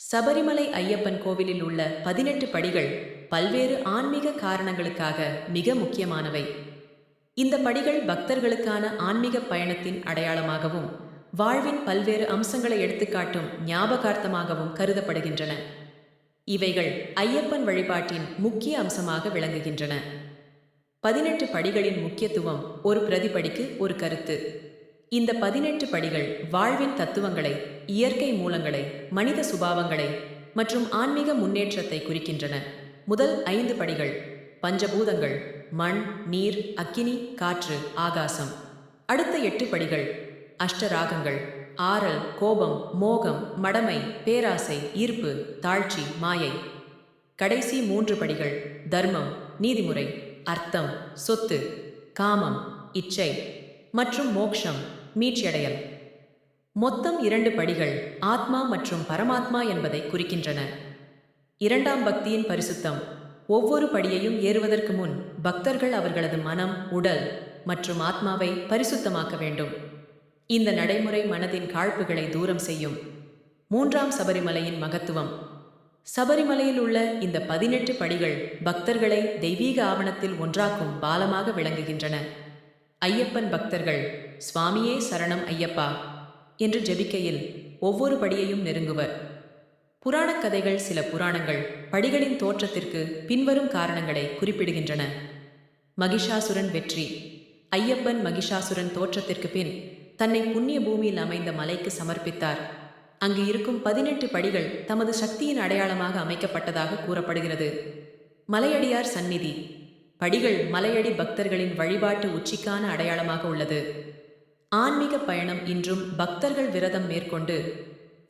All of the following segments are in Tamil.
சபரிமலை ஐயப்பன் கோவிலில் உள்ள பதினெட்டு படிகள் பல்வேறு ஆன்மீக காரணங்களுக்காக மிக முக்கியமானவை. இந்த படிகள் பக்தர்களுக்கான ஆன்மீக பயணத்தின் அடையாளமாகவும் வாழ்வின் பல்வேறு அம்சங்களை எடுத்துக்காட்டும் ஞாபகார்த்தமாகவும் கருதப்படுகின்றன. இவைகள் ஐயப்பன் வழிபாட்டின் முக்கிய அம்சமாக விளங்குகின்றன. பதினெட்டு படிகளின் முக்கியத்துவம் ஒரு பிரதிபடிக்கு ஒரு கருத்து. இந்த பதினெட்டு படிகள் வாழ்வின் தத்துவங்களை இயற்கை மூலங்களை மனித சுபாவங்களை மற்றும் ஆன்மீக முன்னேற்றத்தை குறிக்கின்றன. முதல் ஐந்து படிகள் பஞ்சபூதங்கள் மண் நீர் அக்கினி காற்று ஆகாசம். அடுத்த எட்டு படிகள் அஷ்டராகங்கள் ஆறல் கோபம் மோகம் மடமை பேராசை ஈர்ப்பு தாழ்ச்சி மாயை. கடைசி மூன்று படிகள் தர்மம் நீதிமுறை அர்த்தம் சொத்து காமம் இச்சை மற்றும் மோக்ஷம். மீட்சியடையல். மொத்தம் இரண்டு படிகள் ஆத்மா மற்றும் பரமாத்மா என்பதை குறிக்கின்றன. இரண்டாம் பக்தியின் பரிசுத்தம். ஒவ்வொரு படியையும் ஏறுவதற்கு முன் பக்தர்கள் அவர்களது மனம் உடல் மற்றும் ஆத்மாவை பரிசுத்தமாக்க வேண்டும். இந்த நடைமுறை மனதின் காழ்ப்புகளை தூரம் செய்யும். மூன்றாம் சபரிமலையின் மகத்துவம். சபரிமலையில் உள்ள இந்த பதினெட்டு படிகள் பக்தர்களை தெய்வீக ஆவணத்தில் ஒன்றாக்கும் பாலமாக விளங்குகின்றன. ஐயப்பன் பக்தர்கள் சுவாமியே சரணம் ஐயப்பா என்று ஜெபிக்கையில் ஒவ்வொரு படியையும் நெருங்குவர். புராணக் கதைகள் சில புராணங்கள் படிகளின் தோற்றத்திற்கு பின்வரும் காரணங்களை குறிப்பிடுகின்றன. மகிஷாசுரன் வெற்றி. ஐயப்பன் மகிஷாசுரன் தோற்றத்திற்கு பின் தன்னை புண்ணிய பூமியில் அமைந்த மலைக்கு சமர்ப்பித்தார். அங்கு இருக்கும் பதினெட்டு படிகள் தமது சக்தியின் அடையாளமாக அமைக்கப்பட்டதாக கூறப்படுகிறது. மலையடியார் சந்நிதி. படிகள் மலையடி பக்தர்களின் வழிபாட்டு உச்சிக்கான அடையாளமாக உள்ளது. ஆன்மீக பயணம் இன்றும் பக்தர்கள் விரதம் மேற்கொண்டு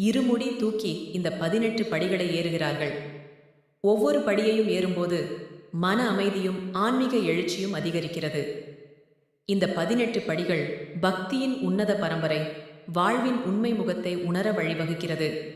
இருமுடி தூக்கி இந்த பதினெட்டு படிகளை ஏறுகிறார்கள். ஒவ்வொரு படியையும் ஏறும்போது மன அமைதியும் ஆன்மீக எழுச்சியும் அதிகரிக்கிறது. இந்த பதினெட்டு படிகள் பக்தியின் உன்னத பரம்பரை வாழ்வின் உண்மை முகத்தை உணர வழிவகுக்கிறது.